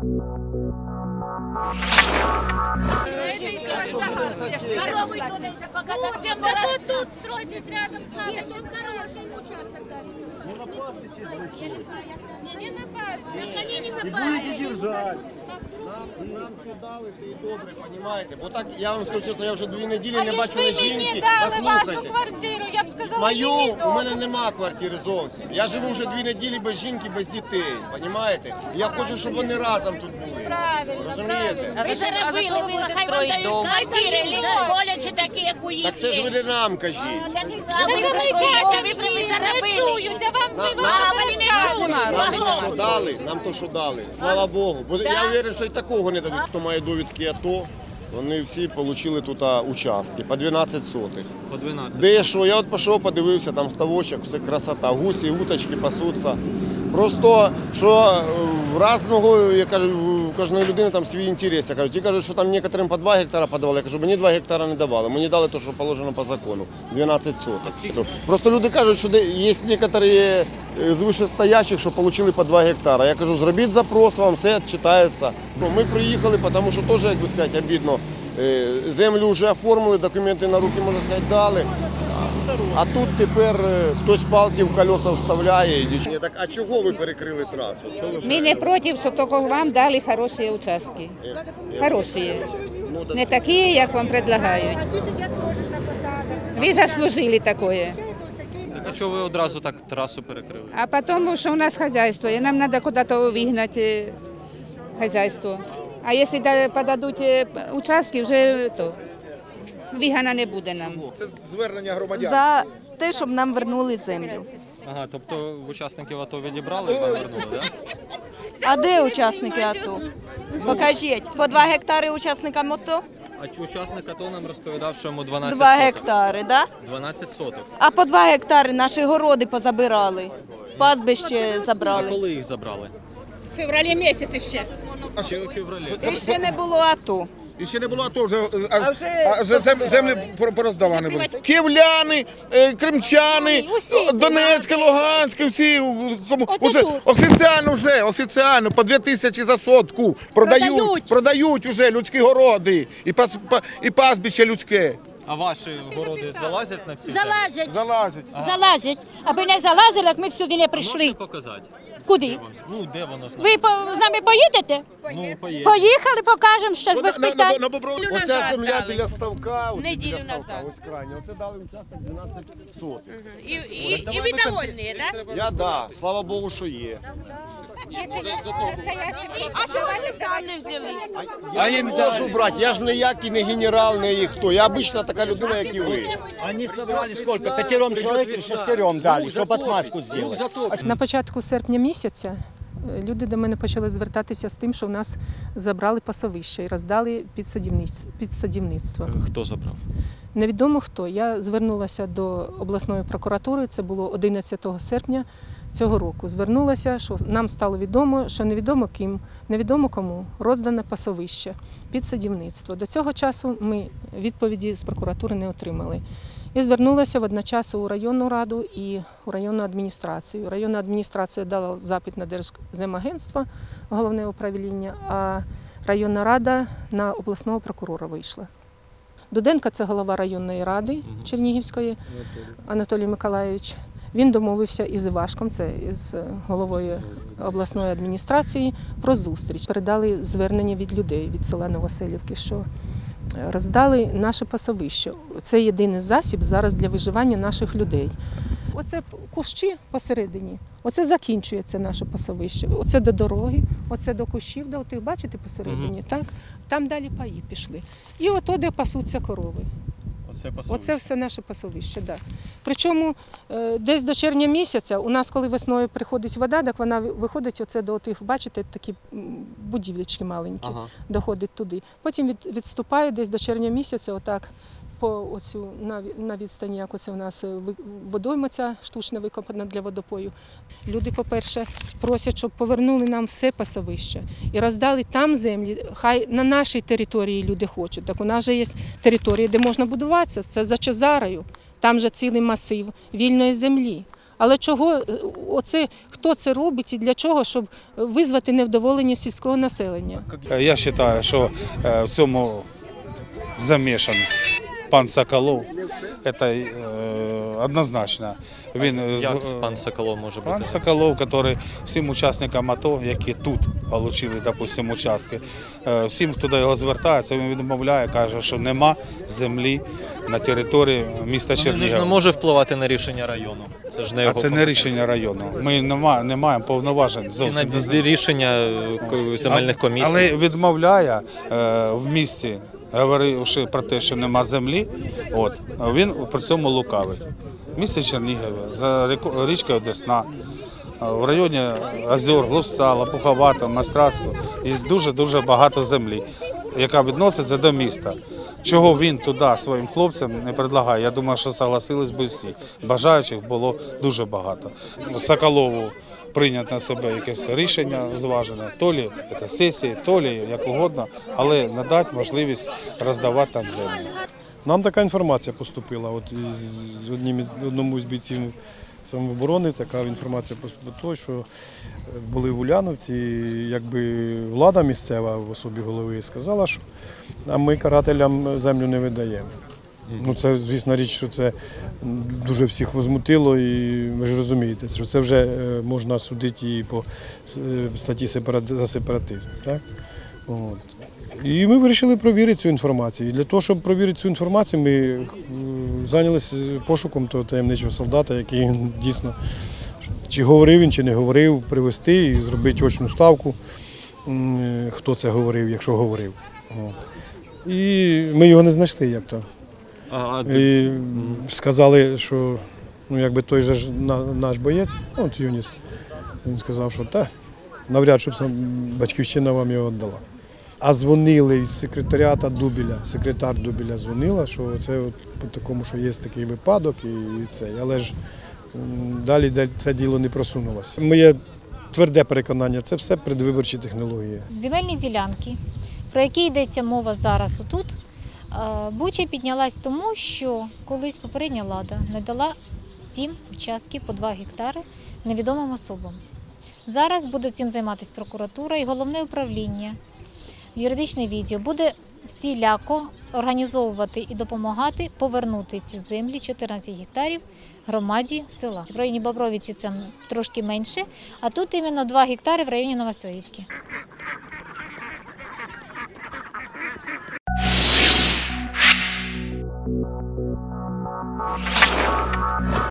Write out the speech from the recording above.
Будем, да вот тут стройтесь рядом с нами. Тут хороший участок дали. Не, не на пастбище. Они не на Будете держать. Нам що дали, то і добре, розумієте? Бо так, я вам скажу чесно, я вже дві неділі А не бачу якби ні мені жінки. дали вашу Послухайте. квартиру, я б сказала, Мою, мені у мене нема квартири зовсім. Я живу вже дві неділі без жінки, без дітей. Розумієте? Я хочу, щоб вони разом тут були. Правильно, Розумієте? правильно. Ви ж робили, ви нехай вам дають квартири, люди боляче такі, як у Так це ж ви не нам кажіть. А ви Так вони бачите, ви бачать, не заробили. чують, а вам А вони не чують. Нам то, що дали, нам то, що дали. Слава Богу. Бо я впевнений, що і такого не дадуть, хто має довідки АТО. Вони всі отримали тут участки по 12 сотих. По 12. Де що? Я от пішов, подивився, там ставочок, все красота. Гусі, уточки пасуться. Просто що е, в разного, я кажу, у кожної людини там свій інтерес. Я кажу, ті кажуть, що там некоторим по 2 гектара подавали. Я кажу, мені 2 гектара не давали. Мені дали те, що положено по закону. 12 соток. Просто люди кажуть, що є некоторі е, з вищестоящих, що отримали по 2 гектара. Я кажу, зробіть запрос, вам все читається. Ми приїхали, тому що теж, як би сказати, обідно. Е, Землю вже оформили, документи на руки, можна сказати, дали. А тут тепер е, хтось палки в колеса вставляє. і нічого. Так, а чого ви перекрили трасу? Чого ви Мы не против, щоб тільки вам дали хороші участки. Хороші. Ну, Не такі, як вам предлагають. Ви заслужили таке. Так а чого ви одразу так трасу перекрили? А потім, що у нас хазяйство, і нам треба куди-то вигнати хазяйство. А якщо подадуть е, участки, вже то вигана не буде нам. Це звернення громадян. за те, щоб нам вернули землю. Ага, тобто в учасників АТО відібрали і вам вернули, так? А де учасники АТО? Покажіть, по 2 гектари учасникам АТО? А чи учасник АТО нам розповідав, що йому 12 2 соток. гектари, да? 12 соток. А по 2 гектари наші городи позабирали, пастбище А забрали. коли їх забрали? В февралі місяці ще. Ще у февралі. І ще не було АТО. І ще не було АТО, вже, А а, вже а вже зем, землі пор- пороздавані були. Київляни, е, кримчани, Усі. Донецьке, Луганське, всі у- кому Оце уже тут. офіціально вже, офіціально по 2 тисячі за сотку продають, Продають. продають уже людські городи і, пас, па- і пастбище людське. А ваші городи залазять на ці землі? Залазять, Залазить. залазять. Аби не залазили, як ми б сюди не прийшли. Можете показати? Куди? Ну, де воно ж? Ви по- з нами поїдете? Ну, поїдь. Поїхали, покажемо щось Ну, без на, на, питань. на, на Оця земля біля ставка, ось Неділю біля ставка, назад. ось крайня. Оце дали участок 12 сотих. І, і, і ви довольні, так? Я да, слава Богу, що є. Там не взяли. Я не можу брати, я ж ніякий не генерал, не хто. Я обична така людина, як і ви. Они собрали сколько? Пятером человек или шестером дали, чтобы отмашку сделать. На початку серпня місяця е, люди до мене почали звертатися з тим, що в нас забрали пасовище і роздали під садівниць- під садівництво. Хто забрав? Невідомо хто. Я звернулася до обласної прокуратури, це було 11 серпня цього року. Звернулася, що нам стало відомо, що невідомо ким, невідомо кому роздане пасовище під садівництво. До цього часу ми відповіді з прокуратури не отримали. І звернулася водночас у районну раду і у районну адміністрацію. Районна адміністрація дала запит на Держземагентство, головне управління, а районна рада на обласного прокурора вийшла. Дуденко це голова районної ради Чернігівської Анатолій Миколаївич. Він домовився із Івашком, це із головою обласної адміністрації, про зустріч. Передали звернення від людей від села Новоселівки, що е, роздали наше пасовище. Це єдиний засіб зараз для виживання наших людей. Оце кущі посередині. Оце закінчується наше пасовище. Оце до дороги, оце до кущів, до тих, бачите, посередині, так? Там далі паї пішли. І ото, де пасуться корови. Оце пасовище. Оце все наше пасовище. Да. Причому е, десь до червня місяця у нас, коли весною приходить вода, так вона виходить оце до тих, бачите, такі будівлячки маленькі, Ага. доходить туди. Потім від, відступає десь до червня місяця, отак по оцю на, відстані, як оце у нас е, водойма ця штучно викопана для водопою. Люди, по-перше, просять, щоб повернули нам все пасовище і роздали там землі. Хай на нашій території люди хочуть. Так у нас же є територія, де можна будуватися. Це за Чезарою. Там же цілий масив вільної землі. Але чого е, оце хто це робить і для чого, щоб визвати невдоволення сільського населення? Я вважаю, що е, в цьому замішаний пан Соколов. Це е, однозначно. Він е, з- пан Соколов може Пан бути? Соколов, який всім учасникам АТО, які тут отримали, допустим, участки, е, всім, хто до його звертається, він відмовляє, каже, що нема землі на території міста Він ж не Чернігова. може впливати на рішення району. Це ж не А це не компетенція. рішення району. Ми не ма- не маємо повноважень І на зовсім. д- рішення е, земельних комісій. Але відмовляє е, в місті, говоривши про те, що нема землі, от, він при цьому лукавить. В місті Чернігові, за річкою Десна, в районі озер, Глуса, Лопуховата, Мастрацького, є дуже-дуже багато землі, яка відноситься до міста. Чого він туди своїм хлопцям не предлагає? Я думаю, що согласились би всі. Бажаючих було дуже багато. Соколову прийняти на себе якесь рішення зважене, то лі це сесії, то лі як угодно, але надати можливість роздавати там землю. Нам така інформація поступила. От із одним одному з бійців самооборони така інформація поступила, що е, були в Уляновці, якби влада місцева в особі голови сказала, що а ми карателям землю не видаємо. Ну, це, звісно, річ, що це дуже всіх возмутило, і ви ж розумієте, що це вже е, можна судити і по е, статті за сепаратизм. Так? От. І ми вирішили провірити цю інформацію. І для того, щоб провірити цю інформацію, ми е, зайнялися пошуком того таємничого солдата, який дійсно чи говорив він, чи не говорив, привезти і зробити очну ставку, хто це говорив, якщо говорив. І ми його не знайшли як то. А, а ти- І сказали, що ну, якби той же ж на- наш боєць, ну, от Юніс, він сказав, що та, навряд щоб сам батьківщина вам його віддала. А дзвонили із секретаріата Дубіля, секретар Дубіля дзвонила, що це от по такому, що є такий випадок і, і це. Але ж м, далі де- це діло не просунулося. Моє тверде переконання, це все предвиборчі технології. Земельні ділянки, про які йдеться мова зараз отут, Буча піднялась тому, що колись попередня влада не дала сім участків по 2 гектари невідомим особам. Зараз буде цим займатися прокуратура і головне управління, юридичний відділ буде всіляко організовувати і допомагати повернути ці землі 14 гектарів громаді села. В районі Бобровиці це трошки менше, а тут іменно 2 гектари в районі Новосоївки.